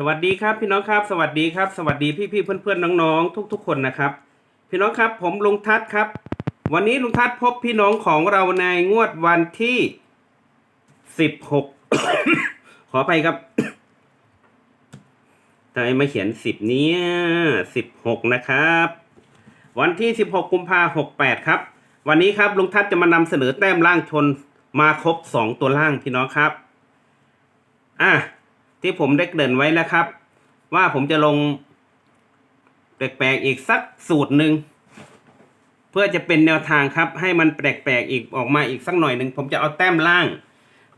สวัสดีครับพี่น้องครับ สวัสดีครับ สวัสดีพี่ๆเพื่อนๆน้องๆ ทุก ๆ คนนะครับ พี่น้องครับผมลุงทัศน์ครับ วันนี้ลุงทัศน์พบพี่น้องของเราในงวดวันที่สิบหกขอไปครับทำไมมาเขียนสิบนี้สิบหกนะครับ วันที่สิบหกกุมภาหกแปดครับ วันนี้ครับลุงทัศน์จะมานำเสนอแต้มล่างชนมาครบสองตัวล่างพี่น้องครับ อะ ที่ผมได้เกริ่นไว้แล้วครับ ว่าผมจะลงแปลกๆอีกสักสูตรหนึ่งเพื่อจะเป็นแนวทางครับ ให้มันแปลกๆอีกออกมาอีกสักหน่อยหนึ่งผมจะเอาแต้มล่าง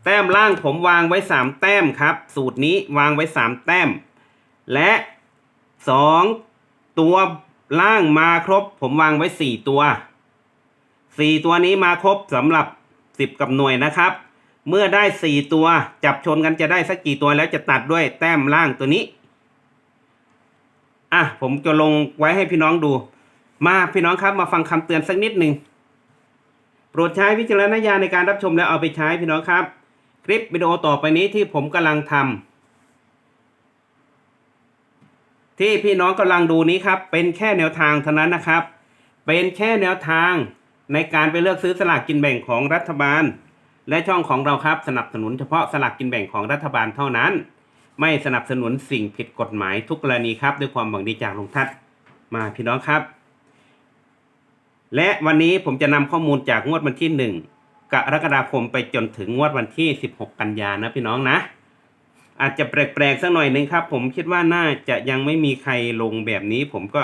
แต้มล่างผมวางไว้สามแต้มครับ สูตรนี้วางไว้สามแต้ม และสองตัวล่างมาครบ ผมวางไว้สี่ตัวสี่ตัวนี้มาครบสำหรับสิบกับหน่วยนะครับ เมื่อได้สี่ตัวจับชนกันจะได้สักกี่ตัวแล้วจะตัดด้วยแต้มล่างตัวนี้ อะผมจะลงไว้ให้พี่น้องดู มาพี่น้องครับมาฟังคำเตือนสักนิดหนึ่งโปรดใช้วิจารณญาณในการรับชมแล้วเอาไปใช้พี่น้องครับ คลิปวิดีโอต่อไปนี้ที่ผมกำลังทำที่พี่น้องกำลังดูนี้ครับ เป็นแค่แนวทางเท่านั้นนะครับ เป็นแค่แนวทางในการไปเลือกซื้อสลากกินแบ่งของรัฐบาล และช่องของเราครับสนับสนุนเฉพาะสลากกินแบ่งของรัฐบาลเท่านั้น ไม่สนับสนุนสิ่งผิดกฎหมายทุกกรณีครับ ด้วยความหวังดีจากลุงทัศน์มาพี่น้องครับ และวันนี้ผมจะนำข้อมูลจากงวดวันที่หนึ่งกรกฎาคมไปจนถึงงวดวันที่ 16 กันยานะพี่น้องนะ อาจจะแปลกๆสักหน่อยหนึ่งครับ ผมคิดว่าน่าจะยังไม่มีใครลงแบบนี้ ผมก็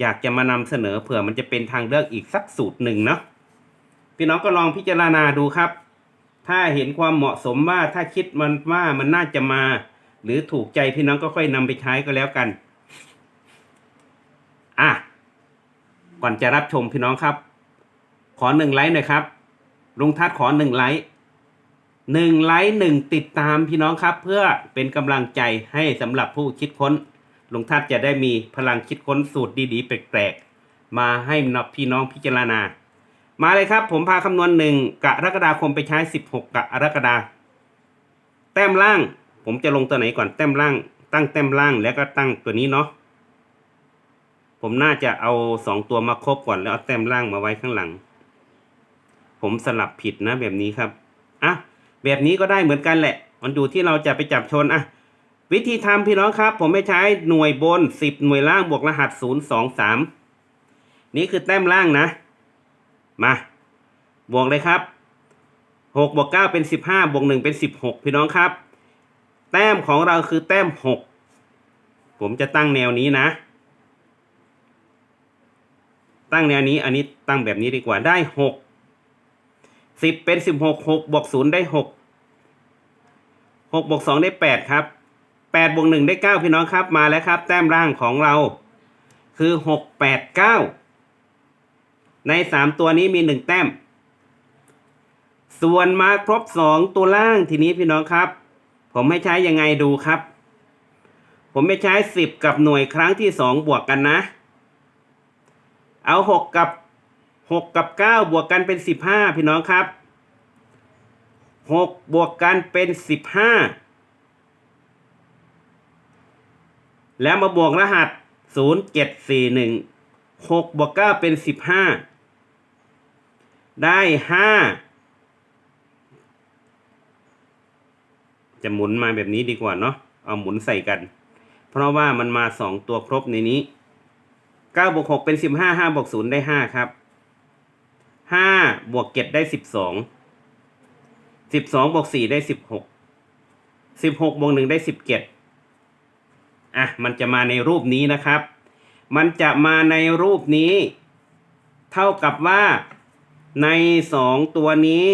อยากจะมานำเสนอเผื่อมันจะเป็นทางเลือกอีกสักสูตรหนึ่งเนาะพี่น้องก็ลองพิจารณาดูครับ ถ้าเห็นความเหมาะสมว่าถ้าคิดมันว่ามันน่าจะมา หรือถูกใจพี่น้องก็ค่อยนำไปใช้ก็แล้วกัน อะ ก่อนจะรับชมพี่น้องครับ ขอหนึ่งไลค์หน่อยครับ ลุงทัศขอหนึ่งไลค์หนึ่งไลค์หนึ่งติดตามพี่น้องครับ เพื่อเป็นกำลังใจให้สำหรับผู้คิดค้นลุงทัศจะได้มีพลังคิดค้นสูตรดีๆแปลกๆมาให้พี่น้องพิจารณา มาเลยครับ ผมพาคำนวณหนึ่งกรกฎาคมไปใช้สิบหกกรกฎาแต้มล่าง ผมจะลงตัวไหนก่อนแต้มล่าง ตั้งแต้มล่างแล้วก็ตั้งตัวนี้เนาะผมน่าจะเอาสองตัวมาครบก่อนแล้วเอาแต้มล่างมาไว้ข้างหลัง ผมสลับผิดนะแบบนี้ครับอะแบบนี้ก็ได้เหมือนกันแหละ มันอยู่ที่เราจะไปจับชนอะวิธีทำพี่น้องครับ ผมไม่ใช้หน่วยบนสิบหน่วยล่างบวกรหัสศูนย์สองสามนี่คือแต้มล่างนะ มาบวกเลยครับหกบวกเก้าเป็นสิบห้าบวกหนึ่งเป็นสิบหกพี่น้องครับ แต้มของเราคือแต้มหกผมจะตั้งแนวนี้นะ ตั้งแนวนี้อันนี้ตั้งแบบนี้ดีกว่าได้หกสิบเป็นสิบหกหกบวกศูนย์ได้หกหกบวกสองได้แปดครับแปดบวกหนึ่งได้เก้าพี่น้องครับมาแล้วครับ แต้มร่างของเราคือหกแปดเก้า ในสามตัวนี้มีหนึ่งแต้ม ส่วนมาครบสองตัวล่างทีนี้พี่น้องครับ ผมให้ใช้ยังไงดูครับ ผมไม่ใช้สิบกับหน่วยครั้งที่สองบวกกันนะ เอาหกกับหกกับเก้าบวกกันเป็นสิบห้าพี่น้องครับหกบวกกันเป็นสิบห้าแล้วมาบวกรหัสศูนย์เจ็ดสี่หนึ่งหกบวกเก้าเป็นสิบห้า ได้ห้าจะหมุนมาแบบนี้ดีกว่าเนาะเอาหมุนใส่กัน เพราะว่ามันมาสองตัวครบในนี้เก้าบวกหกเป็นสิบห้าห้าบวกศูนย์ได้ห้าครับห้าบวกเจ็ดได้สิบสองสิบสองบวกสี่ได้สิบหกสิบหกบวกหนึ่งได้สิบเจ็ดอะมันจะมาในรูปนี้นะครับ มันจะมาในรูปนี้ เท่ากับว่า ในสองตัวนี้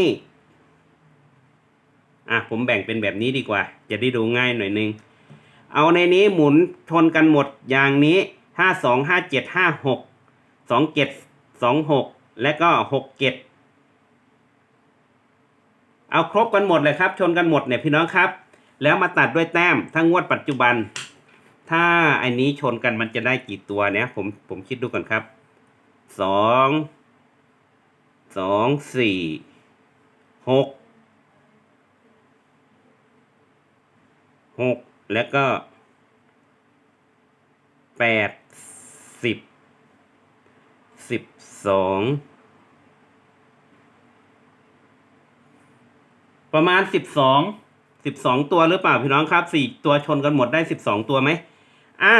อะผมแบ่งเป็นแบบนี้ดีกว่า จะได้ดูง่ายหน่อยนึง เอาในนี้หมุนชนกันหมดอย่างนี้ห้าสองห้าเจ็ดห้าหกสองเจ็ดสองหกและก็หกเจ็ดเอาครบกันหมดเลยครับ ชนกันหมดเนี่ยพี่น้องครับ แล้วมาตัดด้วยแต้มถ้างวดปัจจุบัน ถ้าอันนี้ชนกันมันจะได้กี่ตัวเนี่ยผมผมคิดดูก่อนครับสอง สองสี่หกหกแล้วก็แปดสิบสิบสองประมาณสิบสองสิบสองตัวหรือเปล่าพี่น้องครับสี่ตัวชนกันหมดได้สิบสองตัวไหมอะ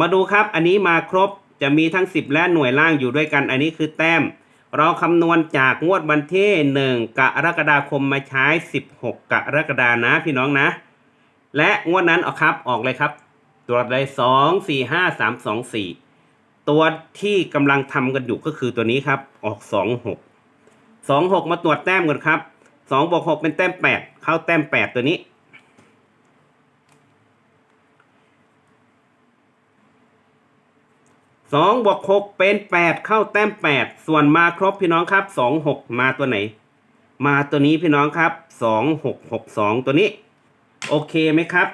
มาดูครับอันนี้มาครบจะมีทั้งสิบและหน่วยล่างอยู่ด้วยกัน อันนี้คือแต้ม เราคำนวณจากงวดวันที่หนึ่งกรกฎาคมมาใช้สิบหกกรกฎานะพี่น้องนะ และงวดนั้นเอาครับออกเลยครับ ตัวใดสองสี่ห้าสามสองสี่ตัวที่กำลังทำกันอยู่ก็คือตัวนี้ครับออกสองหกสองหกมาตรวจแต้มกันครับสองบวกหกเป็นแต้มแปดเข้าแต้มแปดตัวนี้ สองบวกหกเป็นแปดเข้าแต้มแปดส่วนมาครบพี่น้องครับสองหกมาตัวไหน มาตัวนี้พี่น้องครับสองหกหกสองตัวนี้ โอเคไหมครับ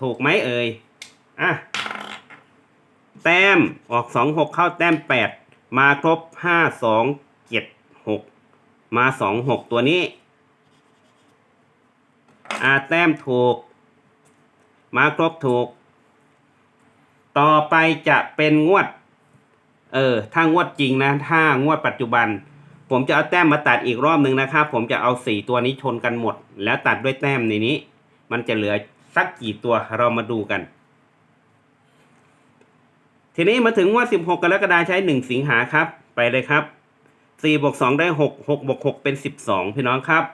ถูกไหมเอ่ยอะแต้มออกสองหกเข้าแต้มแปดมาครบห้าสองเจ็ดหกมาสองหกตัวนี้อาแต้มถูก มาครบถูก ต่อไปจะเป็นงวด เออถ้างวดจริงนะถ้างวดปัจจุบัน ผมจะเอาแต้มมาตัดอีกรอบหนึ่งนะครับผมจะเอาสี่ตัวนี้ชนกันหมด แล้วตัดด้วยแต้มในนี้ มันจะเหลือสักกี่ตัวเรามาดูกัน ทีนี้มาถึงงว่าสิบหกกรกฎาคมใช้หนึ่งสิงหาครับ ไปเลยครับสี่บวกสองได้หกหกบวกหกเป็นสิบสองพี่น้องครับ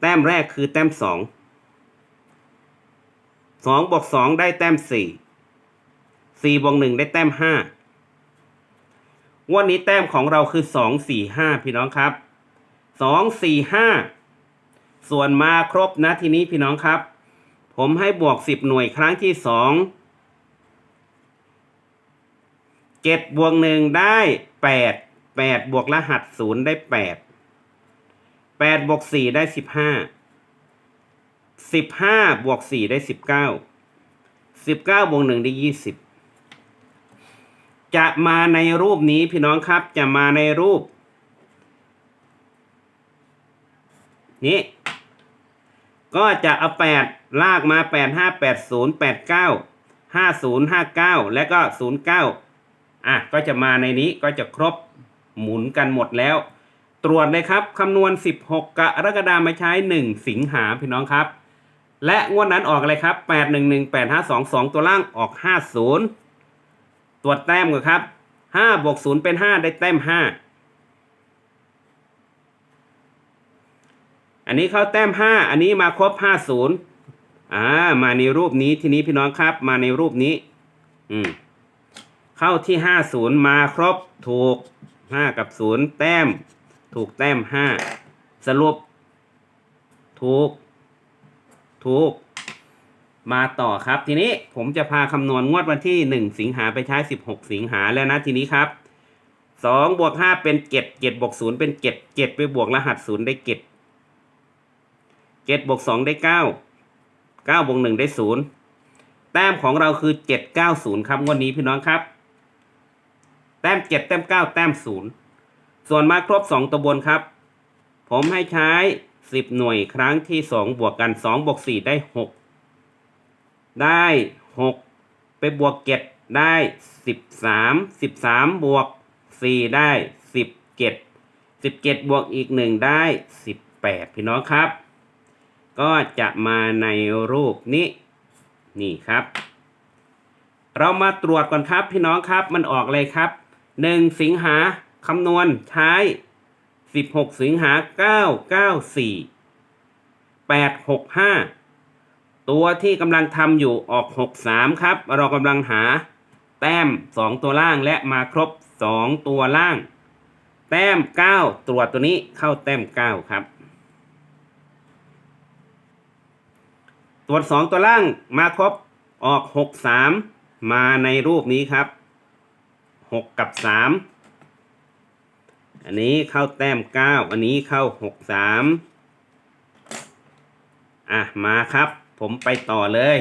แต้มแรกคือแต้มสองสองบวกสองได้แต้มสี่สี่บวกหนึ่งได้แต้มห้า งวันนี้แต้มของเราคือสองสี่ห้าพี่น้องครับสองสี่ห้าส่วนมาครบนะทีนี้พี่น้องครับ ผมให้บวกสิบหน่วยครั้งที่สองเจ็ดบวกหนึ่งได้แปดแปดบวกรหัสศูนย์ได้แปดแปดบวกสี่ได้สิบห้าสิบห้าบวกสี่ได้สิบเก้าสิบเก้าบวกหนึ่งได้ยี่สิบ จะมาในรูปนี้พี่น้องครับจะมาในรูป นี้ ก็จะเอาแปดลากมาแปดห้าแปดศูนย์แปดเก้าห้าศูนย์ห้าเก้าและก็ศูนย์เก้าอะก็จะมาในนี้ก็จะครบหมุนกันหมดแล้ว ตรวจเลยครับคำนวณ 16 กรกฎาคมมาใช้ 1 สิงหาพี่น้องครับ และงวดนั้นออกอะไรครับ 8 1 1 8 5 2 2 ตัวล่างออก 50 ตรวจแต้มก่อนครับ5บวก0เป็น5ได้แต้ม5อันนี้เข้าแต้ม5อันนี้มาครบ50อ่ามาในรูปนี้ทีนี้พี่น้องครับ มาในรูปนี้ อืมเข้าที่50มาครบถูก5กับ0แต้ม ถูกแต้ม5สรุป ถูก ถูก มาต่อครับ ทีนี้ผมจะพาคำนวณงวดวันที่ 1 สิงหาไปใช้ 16 สิงหาแล้วนะทีนี้ครับ2บวก5เป็น 7 7บวก0เป็น 7 7 ไปบวกรหัส 0 ได้ 7 7บวก2ได้ 9 9บวก1ได้ 0 แต้มของเราคือ 790 ครับงวดนี้พี่น้องครับ แต้ม 7 แต้ม 9 แต้ม 0 ส่วนมาครบ 2 ตัวบนครับ ผมให้ใช้ 10 หน่วยครั้งที่ 2 บวกกัน 2 บวก 4 ได้ 6 ได้6ไปบวก7ได้13 13บวก4ได้17 17บวกอีก1ได้18พี่น้องครับ ก็จะมาในรูปนี้ นี่ครับ เรามาตรวจก่อนครับพี่น้องครับมันออกเลยครับ1สิงหาคำนวณใช้16สิงหา994 865 ตัวที่กำลังทำอยู่ออก 63 ครับ เรากำลังหาแต้ม 2 ตัวล่างและมาครบ 2 ตัวล่าง แต้ม 9 ตรวจตัวนี้เข้าแต้ม 9 ครับ ตรวจ 2 ตัวล่างมาครบออก 63 มาในรูปนี้ครับ 6 กับ 3 อันนี้เข้าแต้ม 9 อันนี้เข้า 63 อะ มาครับ ผมไปต่อเลย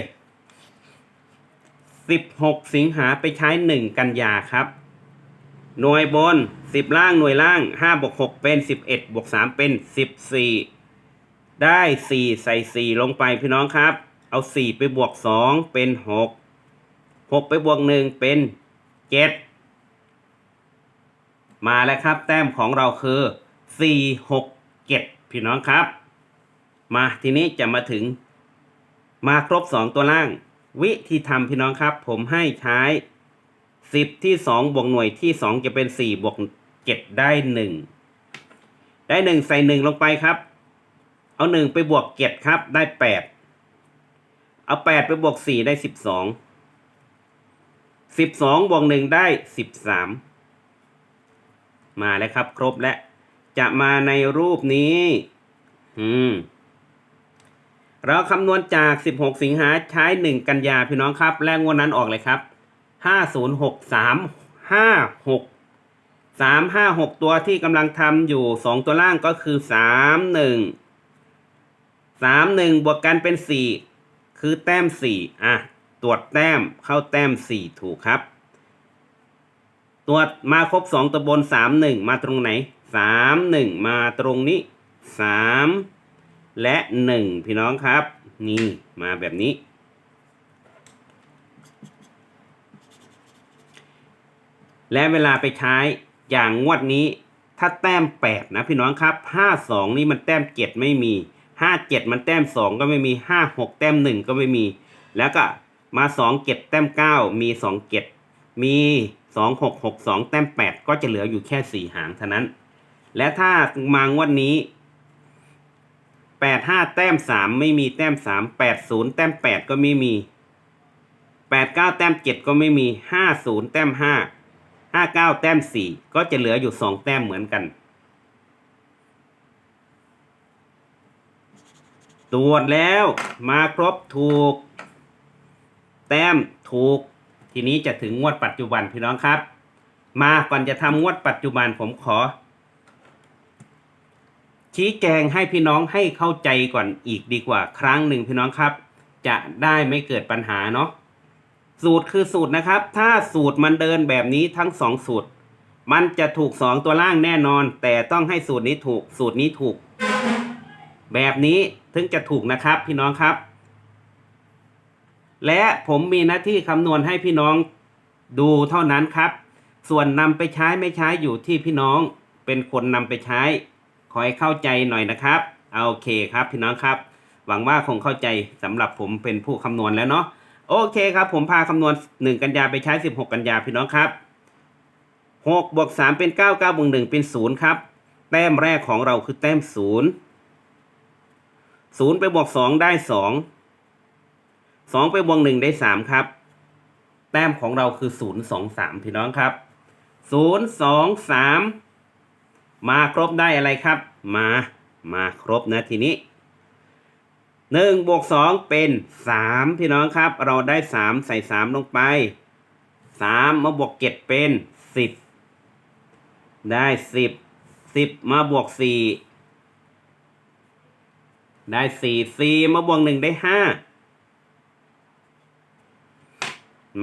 16 สิงหาไปใช้ 1 กันยาครับ หน่วยบน 10 ล่างหน่วยล่าง 5 บวก 6 เป็น 11 บวก 3 เป็น 14 ได้ 4 ใส่ 4 ลงไปพี่น้องครับ เอา 4 ไปบวก 2 เป็น6หกไปบวกหนึ่งเป็นเจ็ดมาแล้วครับ แต้มของเราคือสี่หกเจ็ดพี่น้องครับ มาทีนี้จะมาถึง มาครบสองตัวล่าง วิธีทำพี่น้องครับ ผมให้ใช้สิบที่สองบวกหน่วยที่สองจะเป็นสี่บวกเจ็ดได้หนึ่งได้หนึ่งใส่หนึ่งลงไปครับ เอาหนึ่งไปบวกเจ็ดครับ ได้แปดเอาแปดไปบวกสี่ได้สิบสองสิบสองบวกหนึ่งได้สิบสามมาแล้วครับครบแล้วจะมาในรูปนี้ อืม เราคำนวณจาก 16 สิงหาใช้ 1 กันยาพี่น้องครับ แรกงวดนั้นออกเลยครับ 506 356 356 ตัวที่กำลังทำอยู่ 2 ตัวล่างก็คือ 31 31 บวกกันเป็น 4 คือแต้ม 4 อะ ตรวจแต้มเข้าแต้ม 4 ถูกครับ ตรวจมาครบ 2 ตัวบน 31 มาตรงไหน 31 มาตรงนี้ 3 และหนึ่งพี่น้องครับ นี่มาแบบนี้ และเวลาไปใช้อย่างงวดนี้ ถ้าแต้มแปดนะพี่น้องครับห้าสองนี่มันแต้มเจ็ดไม่มีห้าเจ็ดมันแต้มสองก็ไม่มีห้าหกแต้มหนึ่งก็ไม่มี แล้วก็มาสองเจ็ดแต้มเก้ามีสองเจ็ดมีสองหกหกสองแต้มแปดก็จะเหลืออยู่แค่สี่หางเท่านั้น และถ้ามางวดนี้ แปดห้าแต้มสามไม่มีแต้มสามแปดศูนย์แต้มแปดก็ไม่มีแปดเก้าแต้มเจ็ดก็ไม่มีห้าศูนย์แต้มห้าห้าเก้าแต้มสี่ก็จะเหลืออยู่สองแต้มเหมือนกัน ตรวจแล้วมาครบถูก แต้มถูก ทีนี้จะถึงงวดปัจจุบันพี่น้องครับ มาก่อนจะทำงวดปัจจุบันผมขอ ชี้แจงให้พี่น้องให้เข้าใจก่อนอีกดีกว่า ครั้งหนึ่งพี่น้องครับ จะได้ไม่เกิดปัญหาเนาะสูตรคือสูตรนะครับ ถ้าสูตรมันเดินแบบนี้ทั้งสองสูตร มันจะถูกสองตัวล่างแน่นอน แต่ต้องให้สูตรนี้ถูกสูตรนี้ถูก แบบนี้ถึงจะถูกนะครับ พี่น้องครับ และผมมีหน้าที่คำนวณให้พี่น้องดูเท่านั้นครับ ส่วนนำไปใช้ไม่ใช้อยู่ที่พี่น้องเป็นคนนำไปใช้ ขอให้เข้าใจหน่อยนะครับเอาโอเคครับพี่น้องครับ หวังว่าคงเข้าใจสำหรับผมเป็นผู้คำนวณแล้วเนาะโอเคครับ ผมพาคำนวณ 1 กันยาไปใช้ 16 กันยาพี่น้องครับ6บวก3เป็น 9 9บวก1เป็น 0 ครับ แต้มแรกของเราคือแต้ม 0 0 ไปบวก 2 ได้ 2 2 ไปบวก 1 ได้ 3 ครับ แต้มของเราคือ 0 2 3 พี่น้องครับ 0 2 3 มาครบได้อะไรครับ มา มาครบนะทีนี้หนึ่งบวกสองเป็นสามพี่น้องครับ เราได้สามใส่สามลงไปสามมาบวกเจ็ดเป็นสิบได้สิบสิบมาบวกสี่ได้สี่สี่มาบวกหนึ่งได้ห้า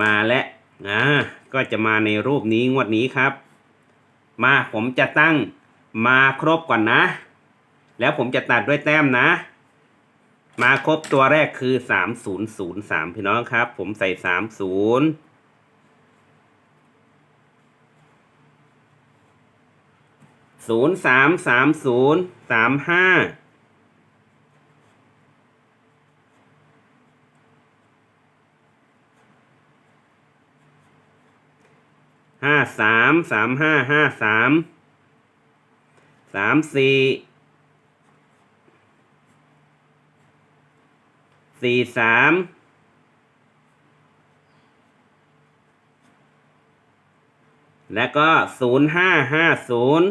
มาแล้วอ่าก็จะมาในรูปนี้งวดนี้ครับ มาผมจะตั้ง มาครบก่อนนะ แล้วผมจะตัดด้วยแต้มนะ มาครบตัวแรกคือสามศูนย์ศูนย์สามพี่น้องครับ ผมใส่สามศูนย์ศูนย์สามสามศูนย์สามห้าห้าสามสามห้าห้าสาม สามสี่สี่สามแล้วก็ศูนย์ห้าห้าศูนย์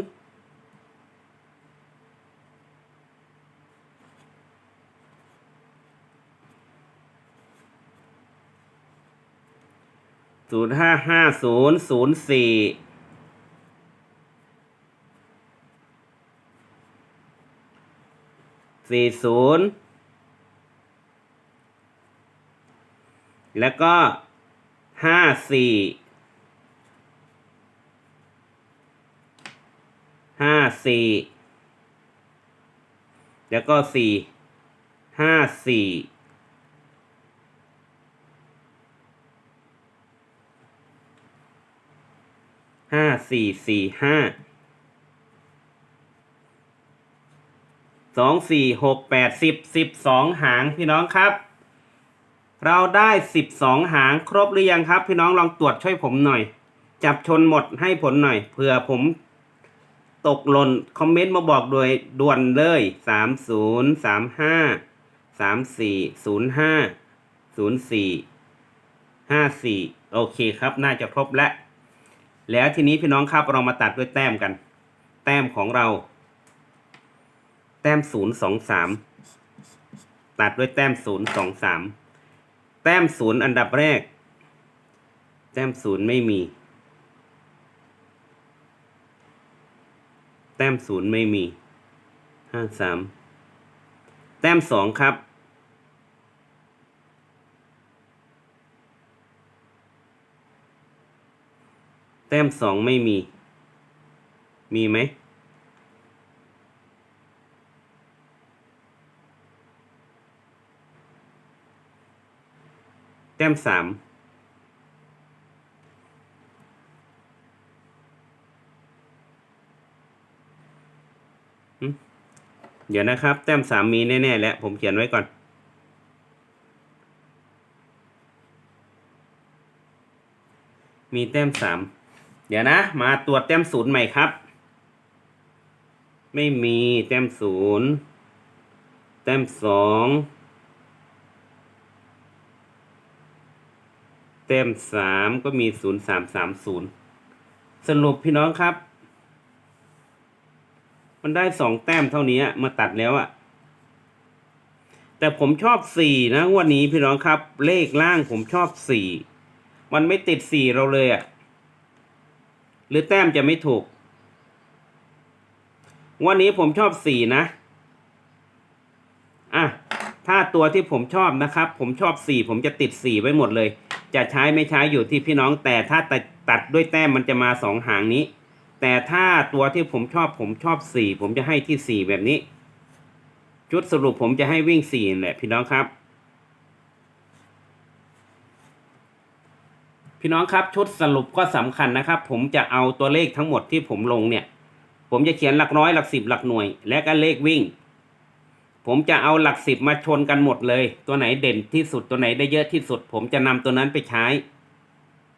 ศูนย์ห้าห้าศูนย์ศูนย์สี่ สี่ศูนย์แล้วก็ห้าสี่ห้าสี่แล้วก็สี่ห้าสี่ห้าสี่สี่ห้า สองสี่หกแปดสิบสิบสองหางพี่น้องครับ เราได้สิบสองหางครบหรือยังครับ พี่น้องลองตรวจช่วยผมหน่อย จับชนหมดให้ผลหน่อยเผื่อผมตกหล่นคอมเมนต์มาบอกโดยด่วนเลยสามศูนย์สามห้าสามสี่ศูนย์ห้าศูนย์สี่ห้าสี่โอเคครับ น่าจะครบแล้วแล้วทีนี้พี่น้องครับเรามาตัดด้วยแต้มกัน แต้มของเรา แต้มศูนย์สองสามตัดด้วยแต้มศูนย์สองสามแต้มศูนย์อันดับแรก แต้มศูนย์ไม่มี แต้มศูนย์ไม่มีห้าสามแต้มสองครับ แต้มสองไม่มี มีไหม แต้มสามเดี๋ยวนะครับ แต้มสามมีแน่ ๆ แล้ว ผมเขียนไว้ก่อน มีแต้มสามเดี๋ยวนะ มาตรวจแต้มศูนย์ใหม่ครับ ไม่มีแต้มศูนย์แต้มสอง แต้มสามก็มีศูนย์สามสามศูนย์สรุปพี่น้องครับ มันได้สองแต้มเท่านี้มาตัดแล้วอะแต่ผมชอบสี่นะวันนี้พี่น้องครับ เลขล่างผมชอบสี่มันไม่ติดสี่เราเลยอะหรือแต้มจะไม่ถูก วันนี้ผมชอบสี่นะ อะ ถ้าตัวที่ผมชอบนะครับ ผมชอบสี่ผมจะติดสี่ไว้หมดเลย จะใช้ไม่ใช้อยู่ที่พี่น้อง แต่ถ้าตัดตัดด้วยแต้มมันจะมาสองหางนี้ แต่ถ้าตัวที่ผมชอบผมชอบสี่ผมจะให้ที่สี่แบบนี้ ชุดสรุปผมจะให้วิ่งสี่แหละพี่น้องครับ พี่น้องครับชุดสรุปก็สำคัญนะครับ ผมจะเอาตัวเลขทั้งหมดที่ผมลงเนี่ย ผมจะเขียนหลักร้อยหลักสิบหลักหน่วย และก็เลขวิ่ง ผมจะเอาหลักสิบมาชนกันหมดเลย ตัวไหนเด่นที่สุดตัวไหนได้เยอะที่สุด ผมจะนำตัวนั้นไปใช้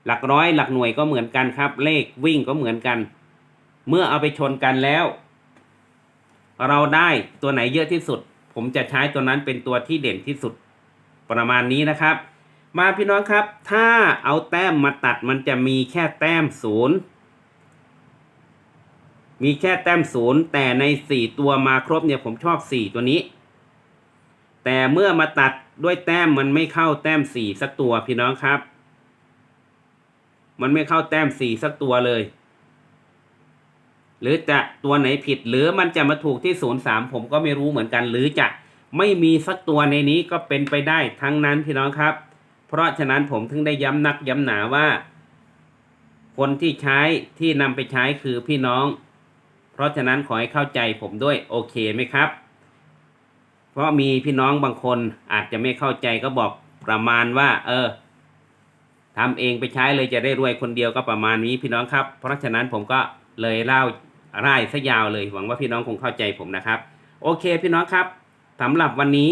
หลักร้อยหลักหน่วยก็เหมือนกันครับ เลขวิ่งก็เหมือนกัน เมื่อเอาไปชนกันแล้ว เราได้ตัวไหนเยอะที่สุด ผมจะใช้ตัวนั้นเป็นตัวที่เด่นที่สุด ประมาณนี้นะครับ มาพี่น้องครับ ถ้าเอาแต้มมาตัดมันจะมีแค่แต้มศูนย์มีแค่แต้มศูนย์แต่ในสี่ตัวมาครบเนี่ยผมชอบสี่ตัวนี้ แต่เมื่อมาตัดด้วยแต้มมันไม่เข้าแต้มสี่สักตัวพี่น้องครับ มันไม่เข้าแต้มสี่สักตัวเลย หรือจะตัวไหนผิด หรือมันจะมาถูกที่ศูนย์สามผมก็ไม่รู้เหมือนกัน หรือจะไม่มีสักตัวในนี้ก็เป็นไปได้ทั้งนั้นพี่น้องครับ เพราะฉะนั้นผมถึงได้ย้ำนักย้ำหนาว่า คนที่ใช้ที่นำไปใช้คือพี่น้อง เพราะฉะนั้นขอให้เข้าใจผมด้วยโอเคไหมครับ ราะมีพี่น้องบางคนอาจจะไม่เข้าใจก็บอกประมาณว่า เออทำเองไปใช้เลยจะได้รวยคนเดียวก็ประมาณนี้พี่น้องครับ เพราะฉะนั้นผมก็เลยเล่าร่ายซะยาวเลยหวังว่าพี่น้องคงเข้าใจผมนะครับ โอเคพี่น้องครับสำหรับวันนี้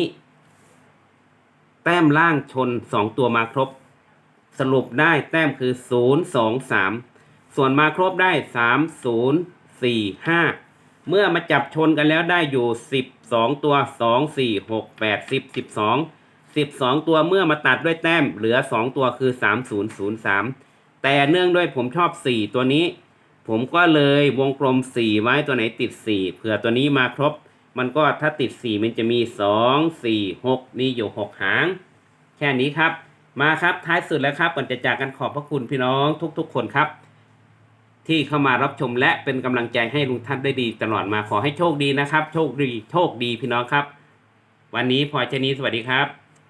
แต้มล่างชนสองตัวมาครบ สรุปได้แต้มคือศูนย์สองสามส่วนมาครบได้สามศูนย์สี่ห้า เมื่อมาจับชนกันแล้วได้อยู่สิบสองตัวสองสี่หกแปดสิบสิบสองสิบสองตัวเมื่อมาตัดด้วยแต้มเหลือสองตัวคือสามศูนย์ศูนย์สามแต่เนื่องด้วยผมชอบสี่ตัวนี้ ผมก็เลยวงกลมสี่ไว้ตัวไหนติดสี่เผื่อตัวนี้มาครบ มันก็ถ้าติดสี่มันจะมีสองสี่หกมีอยู่หกหาง แค่นี้ครับ มาครับท้ายสุดแล้วครับก่อนจะจากกันขอบพระคุณพี่น้องทุกๆ คนครับ ที่เข้ามารับชมและเป็นกำลังใจให้ลุงท่านได้ดีตลอดมาขอให้โชคดีนะครับ โชคดีโชคดีพี่น้องครับ วันนี้พอเชนี้สวัสดีครับ